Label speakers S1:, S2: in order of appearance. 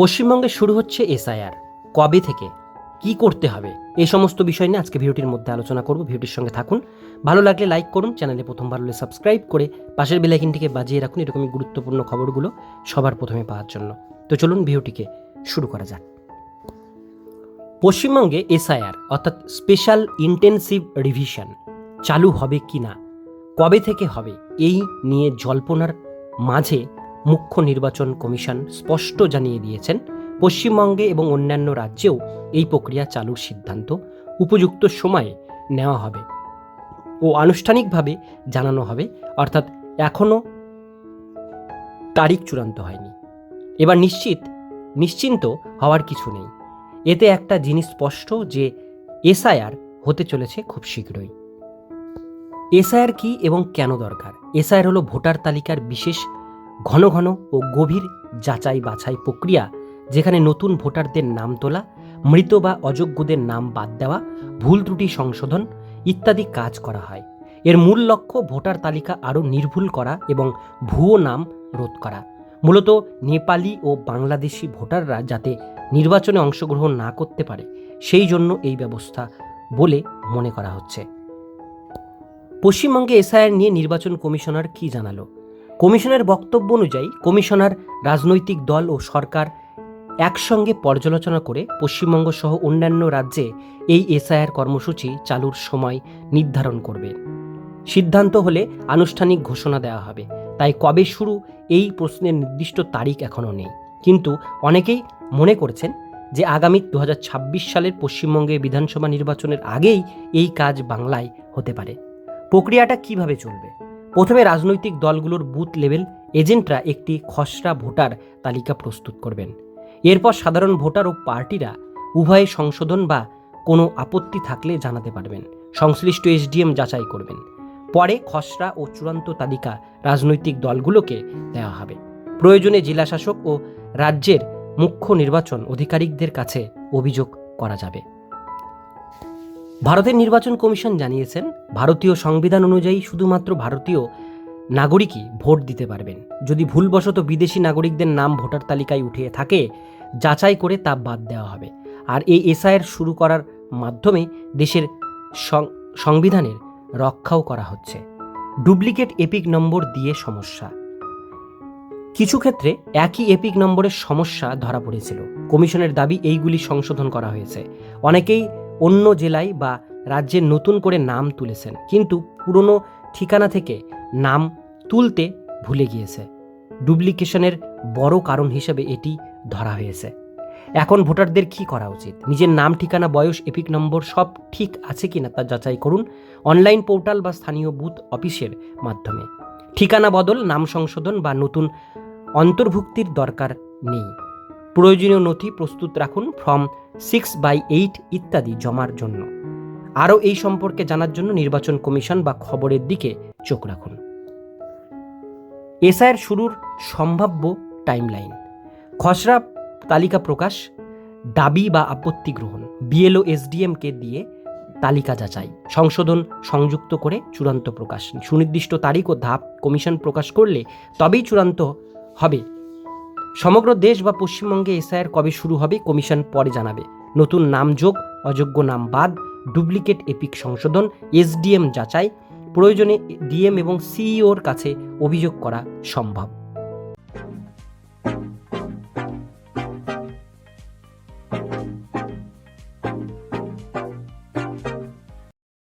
S1: পশ্চিমবঙ্গে শুরু হচ্ছে এসআইআর। কবে থেকে? কি করতে হবে? এই সমস্ত বিষয় নিয়ে আজকে ভিডিওটির মধ্যে আলোচনা করব। ভিডিওটির সঙ্গে থাকুন। ভালো লাগলে লাইক করুন, চ্যানেলে প্রথমবার হলে সাবস্ক্রাইব করে পাশের বেলাইকিনটিকে বাজিয়ে রাখুন। এরকমই গুরুত্বপূর্ণ খবরগুলো সবার প্রথমে পাওয়ার জন্য। তো চলুন ভিডিওটিকে শুরু করা যাক। পশ্চিমবঙ্গে এসআইআর, অর্থাৎ স্পেশাল ইন্টেনসিভ রিভিশন, চালু হবে কি না কবে থেকে হবে? এই নিয়ে জল্পনার মাঝে মুখ্য নির্বাচন কমিশন স্পষ্ট জানিয়ে দিয়েছেন, পশ্চিমবঙ্গে এবং অন্যান্য রাজ্যেও এই প্রক্রিয়া চালুর সিদ্ধান্ত উপযুক্ত সময়ে নেওয়া হবে ও আনুষ্ঠানিকভাবে জানানো হবে, অর্থাৎ এখনও তারিখ চূড়ান্ত হয়নি। এবার নিশ্চিত, নিশ্চিন্ত হওয়ার কিছু নেই। এতে একটা জিনিস স্পষ্ট যে এসআইআর হতে চলেছে খুব শীঘ্রই। এসআইআর কি এবং কেন দরকার? এসআইআর হলো ভোটার তালিকার বিশেষ ঘন ঘন ও গভীর যাচাই বাছাই প্রক্রিয়া যেখানে নতুন ভোটারদের নাম তোলা, মৃত বা অযোগ্যদের নাম বাদ দেওয়া, ভুল ত্রুটি সংশোধন ইত্যাদি কাজ করা হয়। এর মূল লক্ষ্য ভোটার তালিকা আরও নির্ভুল করা এবং ভুয়ো নাম রোধ করা। মূলত নেপালি ও বাংলাদেশি ভোটাররা যাতে নির্বাচনে অংশগ্রহণ না করতে পারে, সেই জন্য এই ব্যবস্থা বলে মনে করা হচ্ছে। পশ্চিমবঙ্গে এসআইআর নিয়ে নির্বাচন কমিশনার কি জানালো? কমিশনের বক্তব্য অনুযায়ী কমিশনার, রাজনৈতিক দল ও সরকার একসঙ্গে পর্যালোচনা করে পশ্চিমবঙ্গ সহ অন্যান্য রাজ্যে এই এসআইআর কর্মসূচি চালুর সময় নির্ধারণ করবে। সিদ্ধান্ত হলে আনুষ্ঠানিক ঘোষণা দেওয়া হবে। তাই কবে শুরু এই প্রশ্নের নির্দিষ্ট তারিখ এখনও নেই। কিন্তু অনেকেই মনে করছেন যে আগামী দু হাজার ছাব্বিশ সালের পশ্চিমবঙ্গে বিধানসভা নির্বাচনের আগেই এই কাজ বাংলায় হতে পারে। প্রক্রিয়াটা কীভাবে চলবে? প্রথমে রাজনৈতিক দলগুলোর বুথ লেভেল এজেন্টরা একটি খসড়া ভোটার তালিকা প্রস্তুত করবেন। এরপর সাধারণ ভোটার ও পার্টিরা উভয়ে সংশোধন বা কোনো আপত্তি থাকলে জানাতে পারবেন। সংশ্লিষ্ট এসডিএম যাচাই করবেন। পরে খসড়া ও চূড়ান্ত তালিকা রাজনৈতিক দলগুলোকে দেওয়া হবে। প্রয়োজনে জেলাশাসক ও রাজ্যের মুখ্য নির্বাচন অধিকারিকদের কাছে অভিযোগ করা যাবে। ভারতের নির্বাচন কমিশন জানিয়েছেন, ভারতীয় সংবিধান অনুযায়ী শুধুমাত্র ভারতীয় নাগরিকই ভোট দিতে পারবেন। যদি ভুলবশত বিদেশি নাগরিকদের নাম ভোটার তালিকায় উঠে থাকে, যাচাই করে তা বাদ দেওয়া হবে। আর এই এসআইয়ের শুরু করার মাধ্যমে দেশের সংবিধানের রক্ষাও করা হচ্ছে। ডুপ্লিকেট এপিক নম্বর দিয়ে সমস্যা। কিছু ক্ষেত্রে একই এপিক নম্বরের সমস্যা ধরা পড়েছিল। কমিশনের দাবি এইগুলি সংশোধন করা হয়েছে। অনেকেই অন্য জেলায় বা রাজ্যের নতুন করে নাম তুলেছেন। কিন্তু পুরনো ঠিকানা থেকে নাম তুলতে ভুলে গিয়েছে। ডুপ্লিকেশনের বড় কারণ হিসেবে এটি ধরা হয়েছে। এখন ভোটারদের কি করা উচিত? নিজের নাম, ঠিকানা, বয়স, এপিক নম্বর সব ঠিক আছে কিনা তা যাচাই করুন অনলাইন পোর্টাল বা স্থানীয় বুথ অফিসের মাধ্যমে। ঠিকানা বদল, নাম সংশোধন বা নতুন অন্তর্ভুক্তির দরকার নেই। প্রয়োজনীয় নথি প্রস্তুত রাখুন, ফর্ম সিক্স বাই এইট ইত্যাদি জমার জন্য। আরও এই সম্পর্কে জানার জন্য নির্বাচন কমিশন বা খবরের দিকে চোখ রাখুন। এসআইয়ের শুরুর সম্ভাব্য টাইমলাইন খসড়া তালিকা প্রকাশ, দাবি বা আপত্তি গ্রহণ। বিএলও এসডিএমকে দিয়ে তালিকা যাচাই। সংশোধন সংযুক্ত করে চূড়ান্ত প্রকাশ। সুনির্দিষ্ট তারিখ ও ধাপ কমিশন প্রকাশ করলে তবেই চূড়ান্ত হবে। সমগ্র দেশ বা পশ্চিমবঙ্গে এসআইআর কবে শুরু হবে, কমিশন পরে জানাবে। নতুন নাম যোগ, অযোগ্য নাম বাদ, ডুপ্লিকেট এপিক সংশোধন, এসডিএম যাচাই, প্রয়োজনে ডিএম এবং সিইওর কাছে অভিযোগ করা সম্ভব।